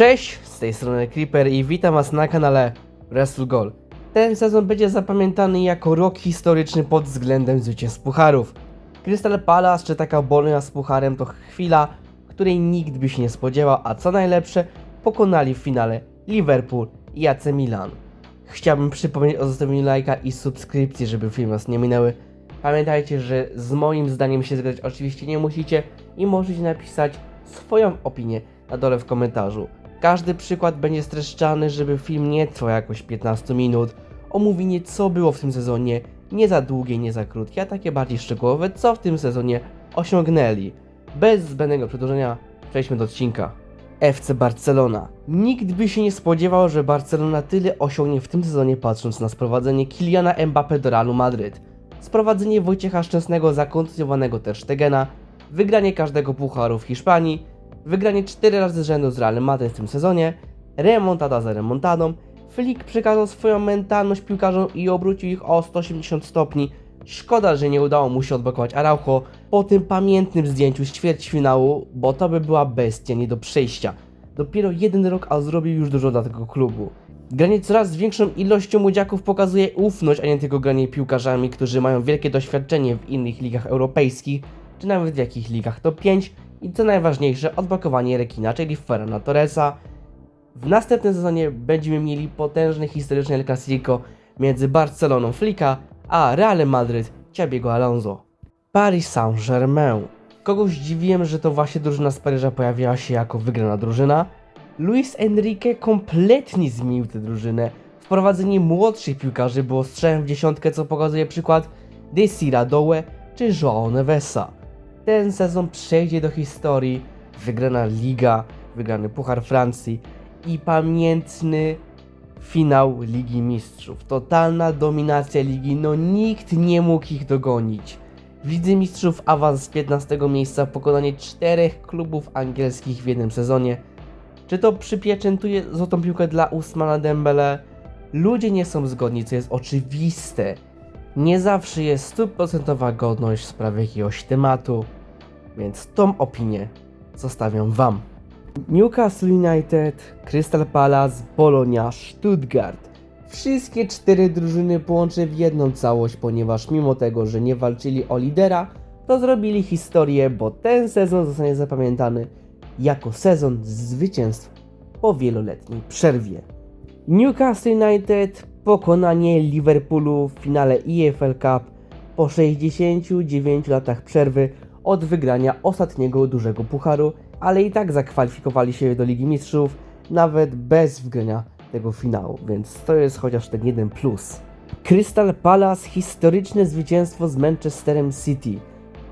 Cześć, z tej strony Creeper i witam was na kanale Wrestle Goal. Ten sezon będzie zapamiętany jako rok historyczny pod względem zwycięstw pucharów. Crystal Palace czy taka Bolonia z pucharem to chwila, której nikt by się nie spodziewał, a co najlepsze, pokonali w finale Liverpool i AC Milan. Chciałbym przypomnieć o zostawieniu lajka i subskrypcji, żeby filmy was nie minęły. Pamiętajcie, że z moim zdaniem się zgadzać oczywiście nie musicie i możecie napisać swoją opinię na dole w komentarzu. Każdy przykład będzie streszczany, żeby film nie trwał jakoś 15 minut. Omówienie co było w tym sezonie, nie za długie, nie za krótkie, a takie bardziej szczegółowe, co w tym sezonie osiągnęli. Bez zbędnego przedłużenia przejdźmy do odcinka. FC Barcelona. Nikt by się nie spodziewał, że Barcelona tyle osiągnie w tym sezonie patrząc na sprowadzenie Kiliana Mbappé do Realu Madryt. Sprowadzenie Wojciecha Szczęsnego zakontuzjowanego Ter Stegena, wygranie każdego pucharu w Hiszpanii, wygranie 4 razy z rzędu z Realem Madryt w tym sezonie, remontada za remontadą, Flick przekazał swoją mentalność piłkarzom i obrócił ich o 180 stopni. Szkoda, że nie udało mu się odblokować Araujo po tym pamiętnym zdjęciu z ćwierćfinału, bo to by była bestia nie do przejścia. Dopiero jeden rok, a zrobił już dużo dla tego klubu. Granie coraz większą ilością młodziaków pokazuje ufność, a nie tylko granie piłkarzami, którzy mają wielkie doświadczenie w innych ligach europejskich, czy nawet w jakich ligach top 5 i co najważniejsze, odblokowanie rekina, czyli Ferrana Torresa. W następnym sezonie będziemy mieli potężny historyczny El Clasico między Barceloną Flicka a Realem Madryt Ciabiego Alonso. Paris Saint-Germain. Kogoś dziwiłem, że to właśnie drużyna z Paryża pojawiła się jako wygrana drużyna. Luis Enrique kompletnie zmienił tę drużynę. Wprowadzenie młodszych piłkarzy było strzałem w dziesiątkę, co pokazuje przykład Desira Doe czy João Nevesa. Ten sezon przejdzie do historii. Wygrana Liga, wygrany Puchar Francji i pamiętny finał Ligi Mistrzów. Totalna dominacja ligi, no nikt nie mógł ich dogonić. W Lidze Mistrzów awans z 15 miejsca, pokonanie czterech klubów angielskich w jednym sezonie. Czy to przypieczętuje złotą piłkę dla Usmana Dembele? Ludzie nie są zgodni, co jest oczywiste. Nie zawsze jest stuprocentowa godność w sprawie jakiegoś tematu, więc tą opinię zostawiam Wam. Newcastle United, Crystal Palace, Bologna, Stuttgart. Wszystkie cztery drużyny połączę w jedną całość, ponieważ mimo tego, że nie walczyli o lidera, to zrobili historię, bo ten sezon zostanie zapamiętany jako sezon zwycięstw po wieloletniej przerwie. Newcastle United pokonanie Liverpoolu w finale EFL Cup po 69 latach przerwy od wygrania ostatniego dużego pucharu, ale i tak zakwalifikowali się do Ligi Mistrzów nawet bez wygrania tego finału, więc to jest chociaż ten jeden plus. Crystal Palace historyczne zwycięstwo z Manchesterem City.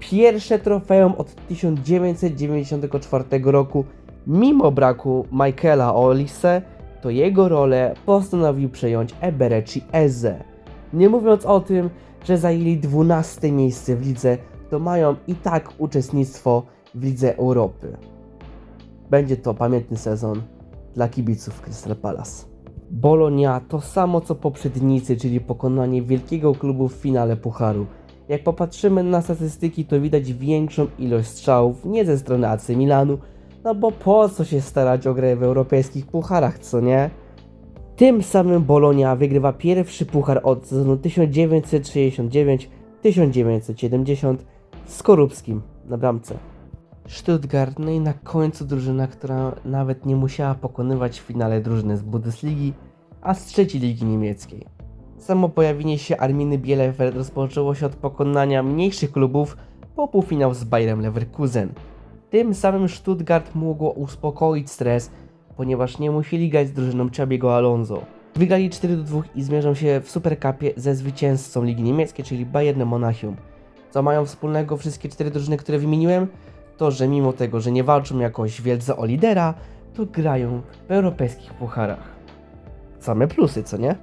Pierwsze trofeum od 1994 roku, mimo braku Michaela Olise, to jego rolę postanowił przejąć Eberechi Eze. Nie mówiąc o tym, że zajęli 12 miejsce w lidze, to mają i tak uczestnictwo w Lidze Europy. Będzie to pamiętny sezon dla kibiców Crystal Palace. Bolonia to samo co poprzednicy, czyli pokonanie wielkiego klubu w finale Pucharu. Jak popatrzymy na statystyki, to widać większą ilość strzałów nie ze strony AC Milanu, no bo po co się starać o grę w europejskich pucharach, co nie? Tym samym Bolonia wygrywa pierwszy puchar od sezonu 1969-1970 z Skorupskim na bramce. Stuttgart, no i na końcu drużyna, która nawet nie musiała pokonywać w finale drużyny z Bundesligi, a z trzeciej ligi niemieckiej. Samo pojawienie się Arminy Bielefeld rozpoczęło się od pokonania mniejszych klubów po półfinał z Bayerem Leverkusen. Tym samym Stuttgart mogło uspokoić stres, ponieważ nie musieli grać z drużyną Czabiego Alonso. Wygrali 4 do 2 i zmierzą się w Supercupie ze zwycięzcą Ligi Niemieckiej, czyli Bayernem Monachium. Co mają wspólnego wszystkie cztery drużyny, które wymieniłem? To, że mimo tego, że nie walczą jakoś wielce o lidera, to grają w europejskich pucharach. Same plusy, co nie?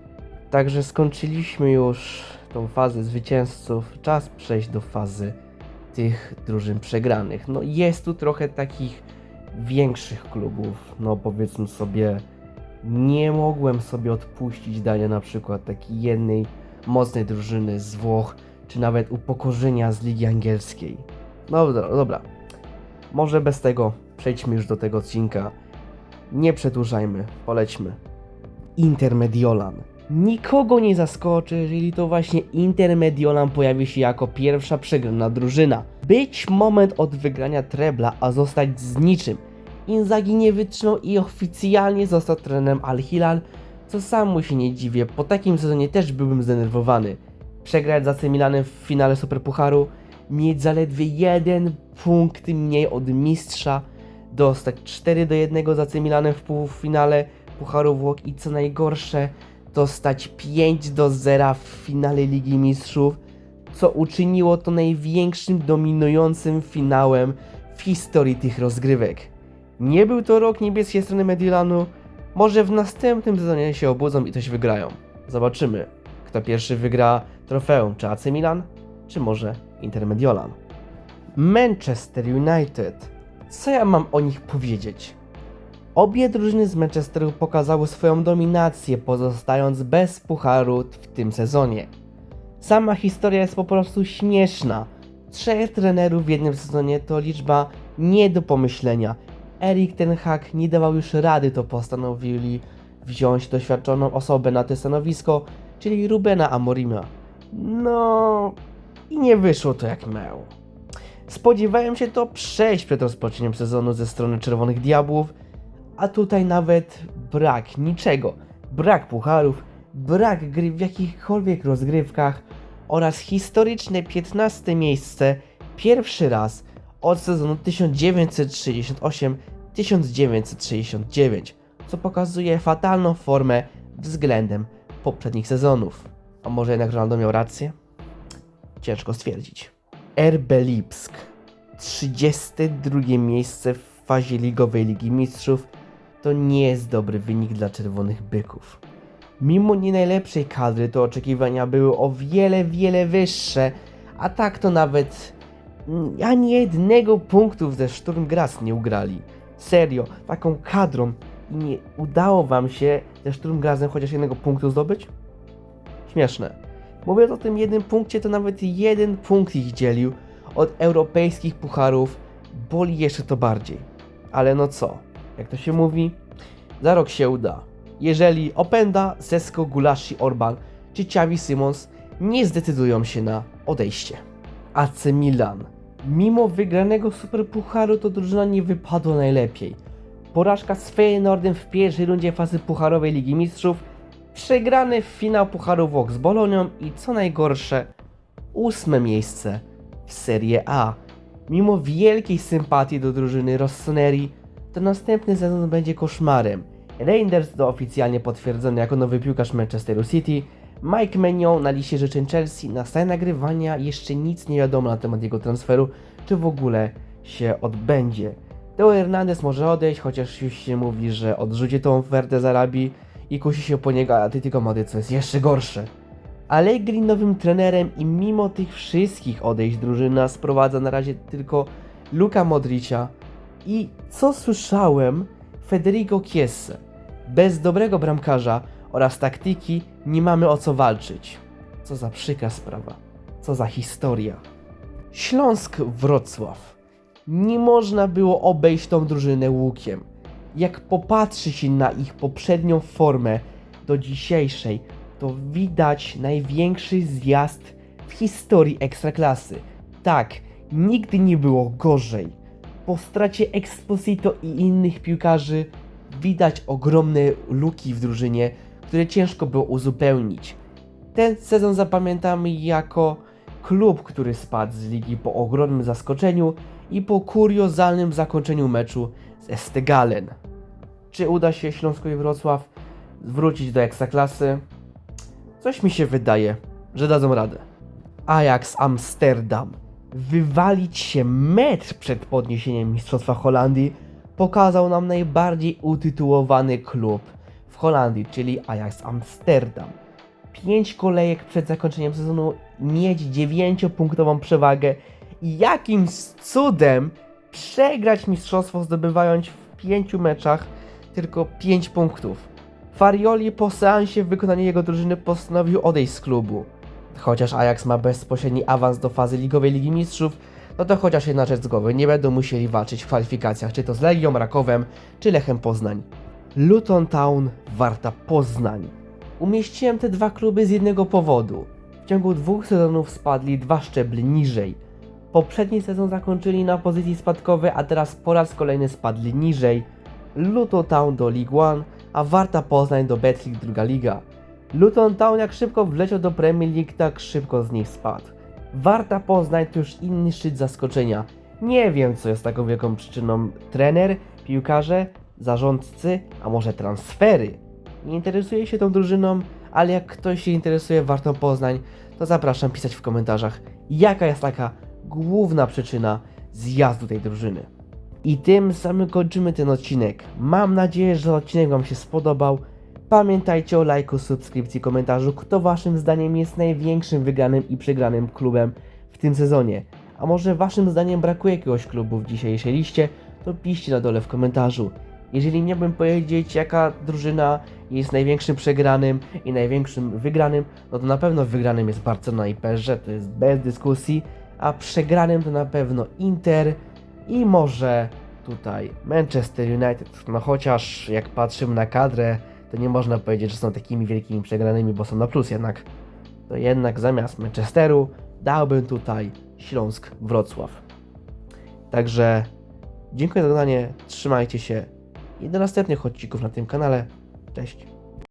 Także skończyliśmy już tą fazę zwycięzców. Czas przejść do fazy tych drużyn przegranych. No jest tu trochę takich większych klubów. No powiedzmy sobie, nie mogłem sobie odpuścić dania na przykład takiej jednej mocnej drużyny z Włoch, czy nawet upokorzenia z Ligi Angielskiej. No dobra, dobra. Może bez tego przejdźmy już do tego odcinka. Nie przedłużajmy, polećmy. Intermediolan. Nikogo nie zaskoczy, jeżeli to właśnie Intermediolan pojawi się jako pierwsza przegrana drużyna. Być moment od wygrania trebla, a zostać z niczym. Inzaghi nie wytrzymał i oficjalnie został trenerem Al Hilal, co sam mu się nie dziwię, po takim sezonie też byłbym zdenerwowany. Przegrać z AC Milanem w finale Superpucharu, mieć zaledwie jeden punkt mniej od mistrza, dostać 4 do 1 z AC Milanem w półfinale Pucharu Włoch i co najgorsze, dostać 5 do 0 w finale Ligi Mistrzów, co uczyniło to największym dominującym finałem w historii tych rozgrywek. Nie był to rok niebieskiej strony Mediolanu, może w następnym sezonie się obudzą i coś wygrają. Zobaczymy, kto pierwszy wygra trofeum, czy AC Milan, czy może Inter Mediolan. Manchester United. Co ja mam o nich powiedzieć? Obie drużyny z Manchesteru pokazały swoją dominację, pozostając bez pucharu w tym sezonie. Sama historia jest po prostu śmieszna. Trzech trenerów w jednym sezonie to liczba nie do pomyślenia. Erik ten Hag nie dawał już rady, to postanowili wziąć doświadczoną osobę na to stanowisko, czyli Rubena Amorima. No i nie wyszło to jak miał. Spodziewałem się to przejść przed rozpoczęciem sezonu ze strony Czerwonych Diabłów, a tutaj nawet brak niczego. Brak pucharów, brak gry w jakichkolwiek rozgrywkach oraz historyczne 15 miejsce pierwszy raz od sezonu 1968-1969, co pokazuje fatalną formę względem poprzednich sezonów. A może jednak Ronaldo miał rację? Ciężko stwierdzić. RB Lipsk 32 miejsce w fazie ligowej Ligi Mistrzów to nie jest dobry wynik dla Czerwonych Byków. Mimo nie najlepszej kadry to oczekiwania były o wiele, wiele wyższe, a tak to nawet ani jednego punktu ze Sturm Graz nie ugrali. Serio, taką kadrą nie udało wam się ze Sturm Grazem chociaż jednego punktu zdobyć? Śmieszne. Mówiąc o tym jednym punkcie, to nawet jeden punkt ich dzielił od europejskich pucharów. Boli jeszcze to bardziej. Ale no co, jak to się mówi, za rok się uda. Jeżeli Openda, Sesko, Gulashi, Orban czy Xavi Simons nie zdecydują się na odejście. AC Milan. Mimo wygranego Superpucharu to drużyna nie wypadła najlepiej. Porażka z Feyenoordem w pierwszej rundzie fazy pucharowej Ligi Mistrzów, przegrany w finał Pucharu Włoch z Bolonią i co najgorsze, ósme miejsce w Serie A. Mimo wielkiej sympatii do drużyny Rossoneri, to następny sezon będzie koszmarem. Reinders to oficjalnie potwierdzony jako nowy piłkarz Manchesteru City, Mike Maignan na liście życzeń Chelsea, na stałe nagrywania jeszcze nic nie wiadomo na temat jego transferu, czy w ogóle się odbędzie. Teo Hernandez może odejść, chociaż już się mówi, że odrzuci tą ofertę z Arabii i kusi się po niego Atletico Madryt, co jest jeszcze gorsze. Allegri nowym trenerem i mimo tych wszystkich odejść drużyna sprowadza na razie tylko Luka Modricia i co słyszałem, Federico Chiesa. Bez dobrego bramkarza oraz taktyki nie mamy o co walczyć. Co za przykra sprawa. Co za historia. Śląsk Wrocław. Nie można było obejść tą drużynę łukiem. Jak popatrzy się na ich poprzednią formę do dzisiejszej, to widać największy zjazd w historii Ekstraklasy. Tak, nigdy nie było gorzej. Po stracie Exposito i innych piłkarzy widać ogromne luki w drużynie, które ciężko było uzupełnić. Ten sezon zapamiętamy jako klub, który spadł z ligi po ogromnym zaskoczeniu i po kuriozalnym zakończeniu meczu z Estegalen. Czy uda się Śląskowi Wrocław wrócić do Ekstraklasy? Coś mi się wydaje, że dadzą radę. Ajax Amsterdam. Wywalić się metr przed podniesieniem Mistrzostwa Holandii pokazał nam najbardziej utytułowany klub w Holandii, czyli Ajax Amsterdam. Pięć kolejek przed zakończeniem sezonu mieć dziewięciopunktową przewagę i jakimś cudem przegrać mistrzostwo zdobywając w pięciu meczach tylko pięć punktów. Farioli po seansie w wykonaniu jego drużyny postanowił odejść z klubu. Chociaż Ajax ma bezpośredni awans do fazy ligowej Ligi Mistrzów, no to chociaż jedna rzecz z głowy, nie będą musieli walczyć w kwalifikacjach, czy to z Legią, Rakowem, czy Lechem Poznań. Luton Town, Warta Poznań. Umieściłem te dwa kluby z jednego powodu. W ciągu dwóch sezonów spadli dwa szczeble niżej. Poprzedni sezon zakończyli na pozycji spadkowej, a teraz po raz kolejny spadli niżej. Luton Town do League One, a Warta Poznań do Betclic druga liga. Luton Town jak szybko wleciał do Premier League, tak szybko z niej spadł. Warta Poznań to już inny szczyt zaskoczenia. Nie wiem, co jest taką wielką przyczyną. Trener, piłkarze, zarządcy, a może transfery. Nie interesuję się tą drużyną, ale jak ktoś się interesuje Wartą Poznań, to zapraszam pisać w komentarzach, jaka jest taka główna przyczyna zjazdu tej drużyny. I tym samym kończymy ten odcinek. Mam nadzieję, że odcinek Wam się spodobał. Pamiętajcie o lajku, subskrypcji, komentarzu, kto Waszym zdaniem jest największym wygranym i przegranym klubem w tym sezonie. A może Waszym zdaniem brakuje jakiegoś klubu w dzisiejszej liście, to piszcie na dole w komentarzu. Jeżeli miałbym powiedzieć, jaka drużyna jest największym przegranym i największym wygranym, no to na pewno wygranym jest Barcelona i PSG, to jest bez dyskusji, a przegranym to na pewno Inter i może tutaj Manchester United. No chociaż jak patrzymy na kadrę, to nie można powiedzieć, że są takimi wielkimi przegranymi, bo są na plus jednak. To jednak zamiast Manchesteru dałbym tutaj Śląsk Wrocław. Także dziękuję za oglądanie, trzymajcie się i do następnych odcinków na tym kanale. Cześć.